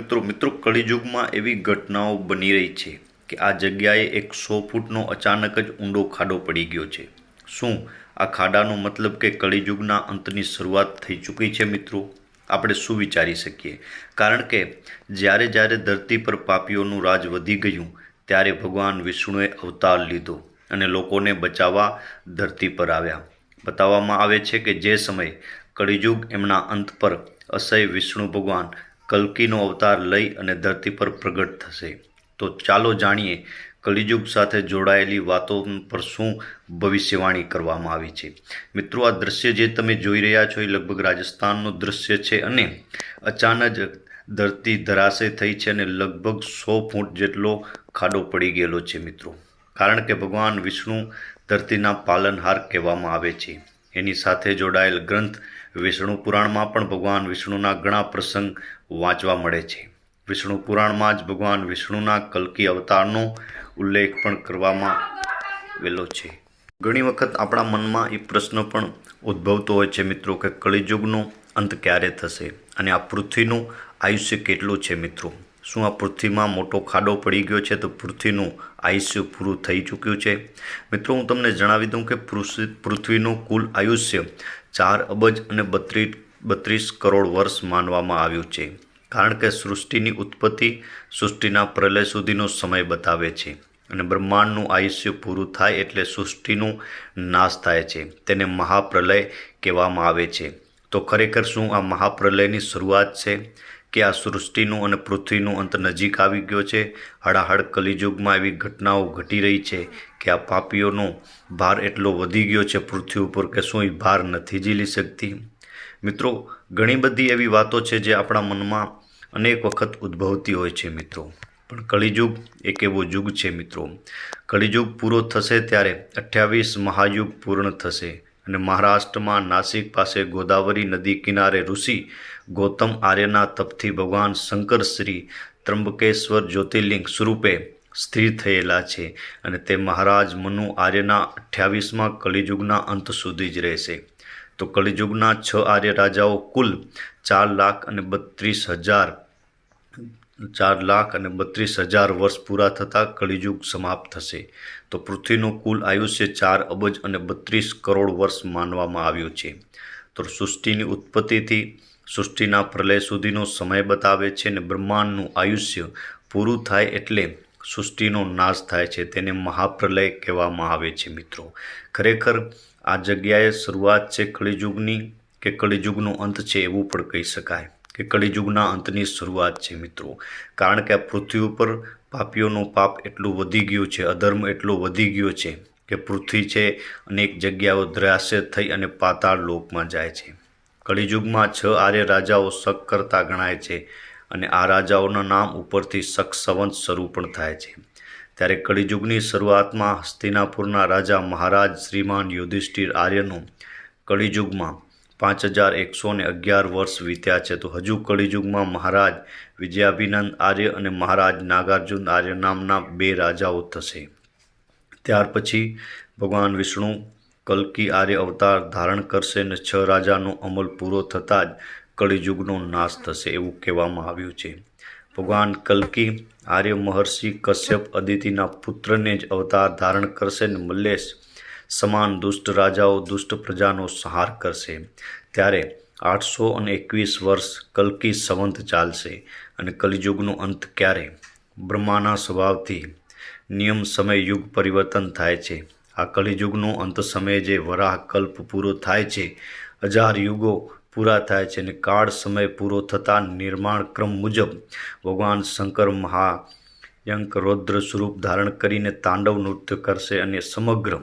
મિત્રો મિત્રો કળીયુગમાં એવી ઘટનાઓ બની રહી છે કે આ જગ્યાએ એક સો ફૂટનો અચાનક જ ઊંડો ખાડો પડી ગયો છે. શું આ ખાડાનો મતલબ કે કળીયુગના અંતની શરૂઆત થઈ ચૂકી છે, મિત્રો? આપણે શું વિચારી શકીએ? કારણ કે જ્યારે જ્યારે ધરતી પર પાપીઓનું રાજ વધી ગયું, ત્યારે ભગવાન વિષ્ણુએ અવતાર લીધો અને લોકોને બચાવવા ધરતી પર આવ્યા. બતાવવામાં આવે છે કે જે સમયે કળિયુગ એમના અંત પર અસહ્ય વિષ્ણુ ભગવાન કલ્કીનો અવતાર લઈ અને ધરતી પર પ્રગટ થશે. તો ચાલો જાણીએ, કલિયુગ સાથે જોડાયેલી વાતો પર શું ભવિષ્યવાણી કરવામાં આવી છે. મિત્રો, આ દૃશ્ય જે તમે જોઈ રહ્યા છો એ લગભગ રાજસ્થાનનું દૃશ્ય છે અને અચાનક ધરતી ધરાશય થઈ છે અને લગભગ સો ફૂટ જેટલો ખાડો પડી ગયેલો છે, મિત્રો. કારણ કે ભગવાન વિષ્ણુ ધરતીના પાલનહાર કહેવામાં આવે છે. એની સાથે જોડાયેલ ગ્રંથ વિષ્ણુ પુરાણમાં પણ ભગવાન વિષ્ણુના ઘણા પ્રસંગ વાંચવા મળે છે. વિષ્ણુ પુરાણમાં જ ભગવાન વિષ્ણુના કલ્કી અવતારનો ઉલ્લેખ પણ કરવામાં આવેલો છે. ઘણી વખત આપણા મનમાં એ પ્રશ્ન પણ ઉદ્ભવતો હોય છે મિત્રો કે કળિયુગનો અંત ક્યારે થશે અને આ પૃથ્વીનું આયુષ્ય કેટલું છે મિત્રો? શું આ પૃથ્વીમાં મોટો ખાડો પડી ગયો છે તો પૃથ્વીનું આયુષ્ય પૂરું થઈ ચૂક્યું છે? મિત્રો, હું તમને જણાવી દઉં કે પૃથ્વી પૃથ્વીનું કુલ આયુષ્ય ચાર અબજ અને બત્રીસ બત્રીસ કરોડ વર્ષ માનવામાં આવ્યું છે, કારણ કે સૃષ્ટિની ઉત્પત્તિ સૃષ્ટિના પ્રલય સુધીનો સમય બતાવે છે અને બ્રહ્માંડનું આયુષ્ય પૂરું થાય એટલે સૃષ્ટિનું નાશ થાય છે, તેને મહાપ્રલય કહેવામાં આવે છે. તો ખરેખર શું આ મહાપ્રલયની શરૂઆત છે? કે આ સૃષ્ટિનું અને પૃથ્વીનું અંત નજીક આવી ગયો છે. હળાહળ કલિયુગમાં એવી ઘટનાઓ ઘટી રહી છે કે આ પાપીઓનો ભાર એટલો વધી ગયો છે પૃથ્વી ઉપર કે શું ભાર નથી ઝીલી શકતી. મિત્રો, ઘણી બધી એવી વાતો છે જે આપણા મનમાં અનેક વખત ઉદ્ભવતી હોય છે મિત્રો. પણ કળિયુગ એક એવો યુગ છે મિત્રો. કળિયુગ પૂરો થશે ત્યારે અઠ્યાવીસ મહાયુગ પૂર્ણ થશે. અને મહારાષ્ટ્રમાં નાસિક પાસે ગોદાવરી નદી કિનારે ઋષિ ગૌતમ આર્યના તપથી ભગવાન શંકર શ્રી ત્રંબકેશ્વર જ્યોતિર્લિંગ સ્વરૂપે સ્થિર થયેલા છે અને તે મહારાજ મનુ આર્યના અઠ્યાવીસમાં કલિયુગના અંત સુધી જ રહેશે. તો કલિયુગના છ આર્ય રાજાઓ કુલ ચાર લાખ અને બત્રીસ હજાર ચાર લાખ અને બત્રીસ હજાર વર્ષ પૂરા થતાં કળિયુગ સમાપ્ત થશે. તો પૃથ્વીનું કુલ આયુષ્ય ચાર અબજ અને બત્રીસ કરોડ વર્ષ માનવામાં આવ્યું છે. તો સૃષ્ટિની ઉત્પત્તિથી સૃષ્ટિના પ્રલય સુધીનો સમય બતાવે છે અને બ્રહ્માંડનું આયુષ્ય પૂરું થાય એટલે સૃષ્ટિનો નાશ થાય છે તેને મહાપ્રલય કહેવામાં આવે છે મિત્રો. ખરેખર આ જગ્યાએ શરૂઆત છે કળિયુગની કે કળિયુગનો અંત છે એવું પણ કહી શકાય. કે કળિયુગના અંતની શરૂઆત છે મિત્રો. કારણ કે આ પૃથ્વી ઉપર પાપીઓનું પાપ એટલું વધી ગયું છે, અધર્મ એટલો વધી ગયો છે કે પૃથ્વી છે અનેક જગ્યાઓ દ્રાશ્ય થઈ અને પાતાળ લોકમાં જાય છે. કળિયુગમાં છ આર્ય રાજાઓ શક કરતા ગણાય છે અને આ રાજાઓના નામ ઉપરથી શક સંવંત શરૂ પણ થાય છે. ત્યારે કળિયુગની શરૂઆતમાં હસ્તિનાપુરના રાજા મહારાજ શ્રીમાન યુધિષ્ઠિર આર્યનું કળિયુગમાં પાંચ હજાર એકસો ને અગિયાર વર્ષ વીત્યા છે. તો હજુ કળિયુગમાં મહારાજ વિજયાભિનંદ આર્ય અને મહારાજ નાગાર્જુન આર્ય નામના બે રાજાઓ થશે. ત્યાર પછી ભગવાન વિષ્ણુ કલ્કી આર્ય અવતાર ધારણ કરશે અને છ રાજાનો અમલ પૂરો થતાં જ કળિયુગનો નાશ થશે એવું કહેવામાં આવ્યું છે. ભગવાન કલ્કી આર્ય મહર્ષિ કશ્યપ અદિતિના પુત્રને જ અવતાર ધારણ કરશે અને મલ્લેશ સમાન દુષ્ટ રાજાઓ, દુષ્ટ પ્રજાનો સંહાર કરશે. ત્યારે આઠસો અને એકવીસ વર્ષ કલકી સંવંત ચાલશે અને કલિયુગનો અંત ક્યારે? બ્રહ્માના સ્વભાવથી નિયમ સમય યુગ પરિવર્તન થાય છે. આ કલિયુગનો અંત સમયે જે વરાહ કલ્પ પૂરો થાય છે, હજાર યુગો પૂરા થાય છે અને કાળ સમય પૂરો થતાં નિર્માણ ક્રમ મુજબ ભગવાન શંકર મહાયંક રૌદ્ર સ્વરૂપ ધારણ કરીને તાંડવ નૃત્ય કરશે અને સમગ્ર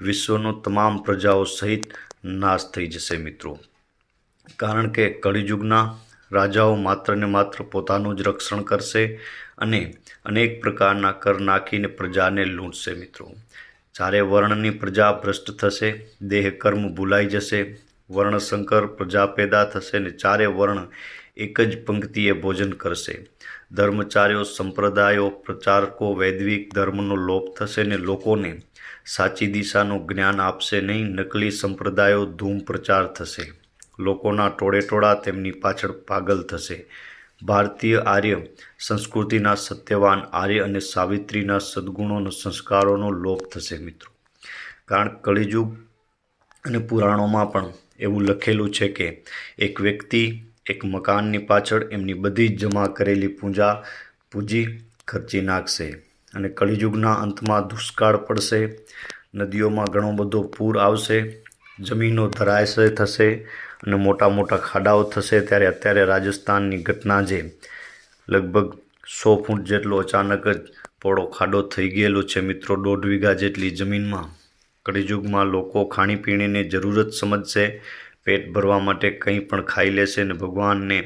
વિશ્વનો તમામ પ્રજાઓ સહિત નાશ થઈ જશે મિત્રો. કારણ કે કળિયુગના રાજાઓ માત્ર ને માત્ર પોતાનું જ રક્ષણ કરશે અને અનેક પ્રકારના કર નાખીને પ્રજાને લૂંટશે મિત્રો. ચારે વર્ણની પ્રજા ભ્રષ્ટ થશે દેહ કર્મ ભૂલાઈ જશે, વર્ણશંકર પ્રજા પેદા થશે ને ચારે વર્ણ એક જ પંક્તિએ ભોજન કરશે. ધર્મચાર્યો, સંપ્રદાયો, પ્રચારકો, વૈદિક ધર્મનો લોપ થશે ને લોકોને સાચી દિશાનું જ્ઞાન આપશે નહીં, નકલી સંપ્રદાયો ધૂમ પ્રચાર થશે. લોકોના ટોળે ટોળા તેમની પાછળ પાગલ થશે. ભારતીય આર્ય સંસ્કૃતિના સત્યવાન આર્ય અને સાવિત્રીના સદ્ગુણોનો, સંસ્કારોનો લોપ થશે મિત્રો. કારણ કળિયુગ અને પુરાણોમાં પણ એવું લખેલું છે કે એક વ્યક્તિ એક મકાનની પાછળ એમની બધી જ જમા કરેલી પૂજા પૂજી ખર્ચી નાખશે અને કળિયુગના અંતમાં દુષ્કાળ પડશે, નદીઓમાં ઘણો બધો પૂર આવશે, જમીનો ધરાશય થશે અને મોટા મોટા ખાડાઓ થશે ત્યારે અત્યારે રાજસ્થાનની ઘટના જે લગભગ સો ફૂટ જેટલો અચાનક જ પોળો ખાડો થઈ ગયેલો છે. મિત્રો, દોઢ વીઘા જેટલી જમીનમાં કળિયુગમાં લોકો ખાણીપીણીની જરૂરત સમજશે પેટ ભરવા માટે કંઈ પણ ખાઈ લેશે અને ભગવાનને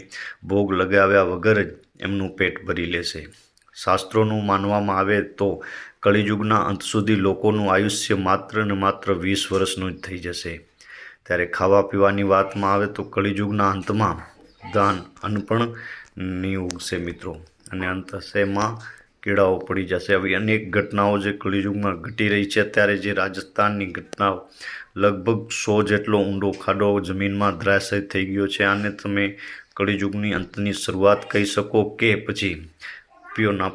ભોગ લગાવ્યા વગર જ એમનું પેટ ભરી લેશે. શાસ્ત્રોનું માનવામાં આવે તો કળિયુગના અંત સુધી લોકોનું આયુષ્ય માત્ર ને માત્ર વીસ વર્ષનું જ થઈ જશે. ત્યારે ખાવા પીવાની વાતમાં આવે તો કળિયુગના અંતમાં દાન અન્ન પણ નહીં ઉગશે મિત્રો. અને અંત એમાં કીડાઓ પડી જશે. આવી અનેક ઘટનાઓ જે કળિયુગમાં ઘટી રહી છે. અત્યારે જે રાજસ્થાનની ઘટનાઓ લગભગ સો જેટલો ઊંડો ખાડો જમીનમાં ધરાશય થઈ ગયો છે. આને તમે કળિયુગની અંતની શરૂઆત કહી શકો કે પછી પીઓના